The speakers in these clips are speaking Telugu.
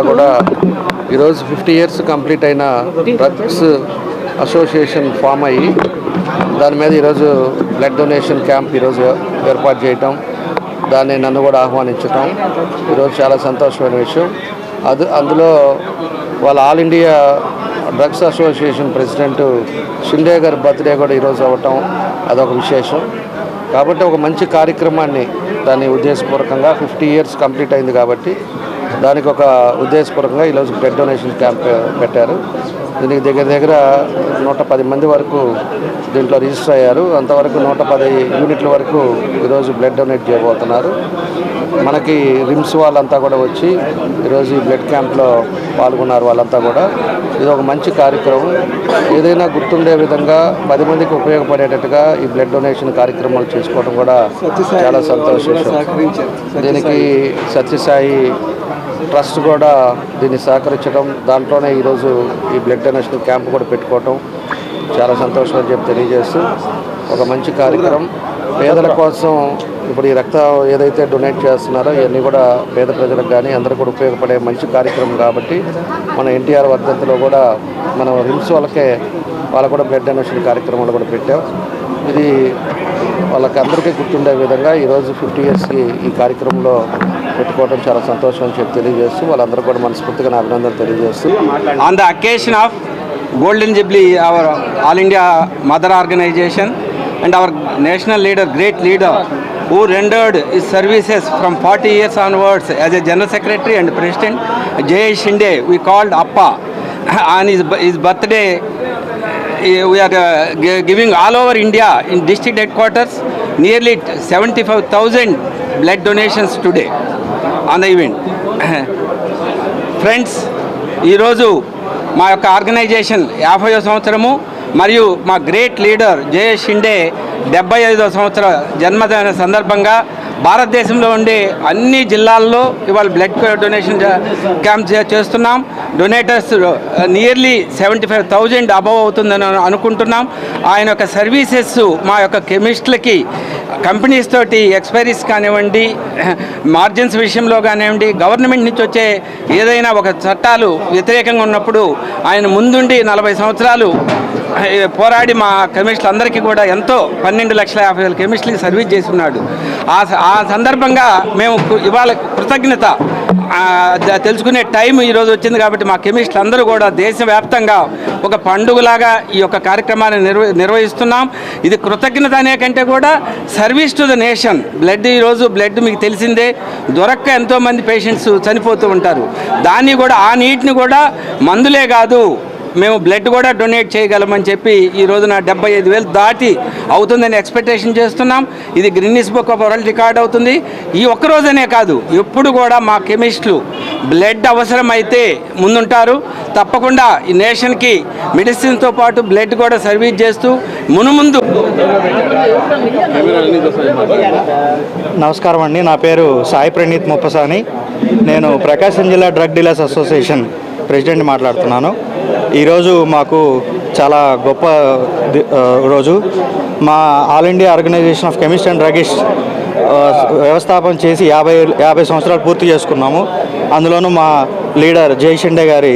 అంతా కూడా ఈరోజు ఫిఫ్టీ ఇయర్స్ కంప్లీట్ అయిన డ్రగ్స్ అసోసియేషన్ ఫామ్ అయ్యి దాని మీద ఈరోజు బ్లడ్ డొనేషన్ క్యాంప్ ఈరోజు ఏర్పాటు చేయటం దాన్ని నన్ను కూడా ఆహ్వానించటం ఈరోజు చాలా సంతోషమైన విషయం. అది అందులో వాళ్ళ all India drugs association president Shinde గారి బర్త్డే కూడా ఈరోజు అవ్వటం అదొక విశేషం. కాబట్టి ఒక మంచి కార్యక్రమాన్ని దాన్ని ఉద్దేశపూర్వకంగా ఫిఫ్టీ ఇయర్స్ కంప్లీట్ అయింది కాబట్టి దానికి ఒక ఉద్దేశపూర్వకంగా ఈరోజు బ్లడ్ డొనేషన్ క్యాంప్ పెట్టారు. దీనికి దగ్గర దగ్గర నూట పది మంది వరకు దీంట్లో రిజిస్టర్ అయ్యారు. అంతవరకు నూట పది యూనిట్ల వరకు ఈరోజు బ్లడ్ డొనేట్ చేయబోతున్నారు. మనకి రిమ్స్ వాళ్ళంతా కూడా వచ్చి ఈరోజు ఈ బ్లడ్ క్యాంప్లో పాల్గొన్నారు వాళ్ళంతా కూడా. ఇది ఒక మంచి కార్యక్రమం. ఏదైనా గుర్తుండే విధంగా పది మందికి ఉపయోగపడేటట్టుగా ఈ బ్లడ్ డొనేషన్ కార్యక్రమాలు చేసుకోవడం కూడా చాలా సంతోషం. దీనికి సత్యసాయి ట్రస్ట్ కూడా దీన్ని సహకరించడం దాంట్లోనే ఈరోజు ఈ బ్లడ్ డొనేషన్ క్యాంప్ కూడా పెట్టుకోవటం చాలా సంతోషం అని చెప్పి తెలియజేస్తూ ఒక మంచి కార్యక్రమం. పేదల కోసం ఇప్పుడు ఈ రక్తం ఏదైతే డొనేట్ చేస్తున్నారో ఇవన్నీ కూడా పేద ప్రజలకు కానీ అందరూ కూడా ఉపయోగపడే మంచి కార్యక్రమం కాబట్టి మన ఎన్టీఆర్ వర్ధంతిలో కూడా మనం రిమ్స్ వాళ్ళకే వాళ్ళకు కూడా బ్లడ్ డొనేషన్ కార్యక్రమాలు కూడా పెట్టాం. ఇది వాళ్ళకి అందరికీ గుర్తుండే విధంగా ఈరోజు ఫిఫ్టీ ఇయర్స్కి ఈ కార్యక్రమంలో పెట్టుకోవడం చాలా సంతోషం అని చెప్పి తెలియజేస్తూ వాళ్ళందరూ కూడా మనస్ఫూర్తిగా నా అభినందనలు తెలియజేస్తూ on the occasion of Golden Jubilee, our All India Mother Organization, and our national leader, great leader, who rendered his services from 40 years onwards as a General Secretary and President, Jay Shinde, we called Appa. On his, his birthday, we are uh, giving all over India in district headquarters nearly 75,000 blood donations today on the event friends ఈరోజు మా యొక్క ఆర్గనైజేషన్ యాభై సంవత్సరము మరియు మా గ్రేట్ లీడర్ జయ షిండే డెబ్బై ఐదో సంవత్సర జన్మదిన సందర్భంగా భారతదేశంలో ఉండే అన్ని జిల్లాల్లో ఇవాళ బ్లడ్ డొనేషన్ క్యాంప్ చేస్తున్నాం. Donors nearly seventy five thousand above అవుతుందని అనుకుంటున్నాం. ఆయన యొక్క సర్వీసెస్ మా యొక్క కెమిస్ట్లకి కంపెనీస్ తోటి ఎక్స్పైరీస్ కానివ్వండి మార్జిన్స్ విషయంలో కానివ్వండి గవర్నమెంట్ నుంచి వచ్చే ఏదైనా ఒక చట్టాలు వ్యతిరేకంగా ఉన్నప్పుడు ఆయన ముందుండి నలభై సంవత్సరాలు పోరాడి మా కెమిస్టులు అందరికీ కూడా ఎంతో పన్నెండు లక్షల యాభై వేల కెమిస్టులకి సర్వీస్ చేస్తున్నాడు. ఆ స- ఆ సందర్భంగా మేము ఇవాళ కృతజ్ఞత తెలుసుకునే టైం ఈరోజు వచ్చింది కాబట్టి మా కెమిస్టులు అందరూ కూడా దేశవ్యాప్తంగా ఒక పండుగలాగా ఈ యొక్క కార్యక్రమాన్ని నిర్వ నిర్వహిస్తున్నాం. ఇది కృతజ్ఞత అనే కంటే కూడా service to the nation. Blood ఈరోజు బ్లడ్ మీకు తెలిసిందే. దొరక్క ఎంతోమంది పేషెంట్స్ చనిపోతూ ఉంటారు. దాన్ని కూడా ఆ నీటిని కూడా మందులే కాదు మేము బ్లడ్ కూడా డొనేట్ చేయగలమని చెప్పి ఈ రోజున డెబ్బై ఐదు వేలు దాటి అవుతుందని ఎక్స్పెక్టేషన్ చేస్తున్నాం. ఇది Guinness book of world record అవుతుంది. ఈ ఒక్కరోజనే కాదు ఎప్పుడు కూడా మా కెమిస్టులు బ్లడ్ అవసరమైతే ముందుంటారు. తప్పకుండా ఈ నేషన్కి మెడిసిన్తో పాటు బ్లడ్ కూడా సర్వీస్ చేస్తూ మునుముందు నమస్కారం అండి. నా పేరు సాయి ప్రణీత్ ముప్పసాని. నేను ప్రకాశం జిల్లా డ్రగ్ డీలర్స్ అసోసియేషన్ ప్రెసిడెంట్ మాట్లాడుతున్నాను. ఈరోజు మాకు చాలా గొప్ప రోజు. మా all India organisation of chemist and druggist వ్యవస్థాపన చేసి యాభై యాభై సంవత్సరాలు పూర్తి చేసుకున్నాము. అందులోనూ మా లీడర్ జయషిండే గారి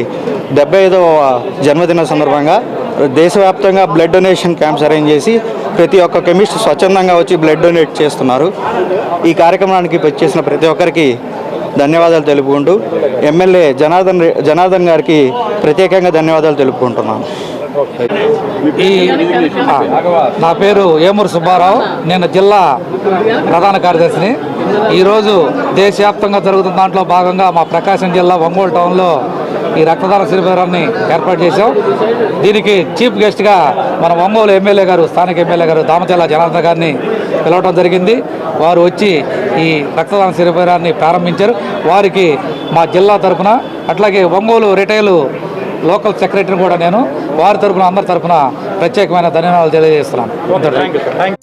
డెబ్బై ఐదవ జన్మదిన సందర్భంగా దేశవ్యాప్తంగా బ్లడ్ డొనేషన్ క్యాంప్స్ అరేంజ్ చేసి ప్రతి ఒక్క కెమిస్ట్ స్వచ్ఛందంగా వచ్చి బ్లడ్ డొనేట్ చేస్తున్నారు. ఈ కార్యక్రమానికి వచ్చేసిన ప్రతి ఒక్కరికి ధన్యవాదాలు తెలుపుకుంటూ ఎమ్మెల్యే జనార్దన్ జనార్దన్ గారికి ప్రత్యేకంగా ధన్యవాదాలు తెలుపుకుంటున్నాను. ఈ నా పేరు ఏమూరు సుబ్బారావు. నేను జిల్లా ప్రధాన కార్యదర్శిని. ఈరోజు దేశవ్యాప్తంగా జరుగుతున్న దాంట్లో భాగంగా మా ప్రకాశం జిల్లా ఒంగోలు టౌన్లో ఈ రక్తదాన శిబిరాన్ని ఏర్పాటు చేశాం. దీనికి చీఫ్ గెస్ట్గా మన ఒంగోలు ఎమ్మెల్యే గారు స్థానిక ఎమ్మెల్యే గారు దామచల్ల జనార్దన్ గారిని పిలవడం జరిగింది. వారు వచ్చి ఈ రక్తదాన శిబిరాన్ని ప్రారంభించారు. వారికి మా జిల్లా తరపున అట్లాగే ఒంగోలు రిటైలు లోకల్ సెక్రటరీని కూడా నేను వారి తరపున అందరి తరపున ప్రత్యేకమైన ధన్యవాదాలు తెలియజేస్తున్నాను.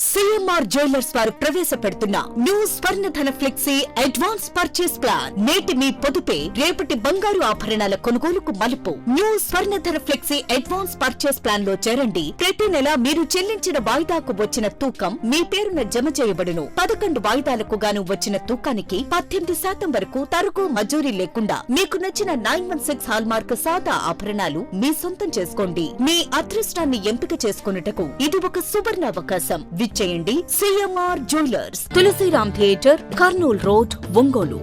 సిఎంఆర్ జ్యువెలర్స్ వారు ప్రవేశపెడుతున్న new Swarnadhana flexi advance purchase plan నేటి మీ పొదుపే రేపటి బంగారు ఆభరణాల కొనుగోలుకు మలుపు. New Swarnadhana flexi advance purchase ప్లాన్లో చేరండి. ప్రతి నెల మీరు చెల్లించిన వాయిదాకు వచ్చిన తూకం మీ పేరున జమ చేయబడును. పదకొండు వాయిదాలకు గాను వచ్చిన తూకానికి పద్దెనిమిది శాతం వరకు తరుగు మజూరీ లేకుండా మీకు నచ్చిన nine one six hallmark సాదా ఆభరణాలు మీ సొంతం చేసుకోండి. మీ అదృష్టాన్ని ఎంపిక చేసుకున్నటకు ఇది ఒక సువర్ణ అవకాశం. విచ్చేయండి. CMR jewellers. Tulasiram theatre Kurnool road Ongole.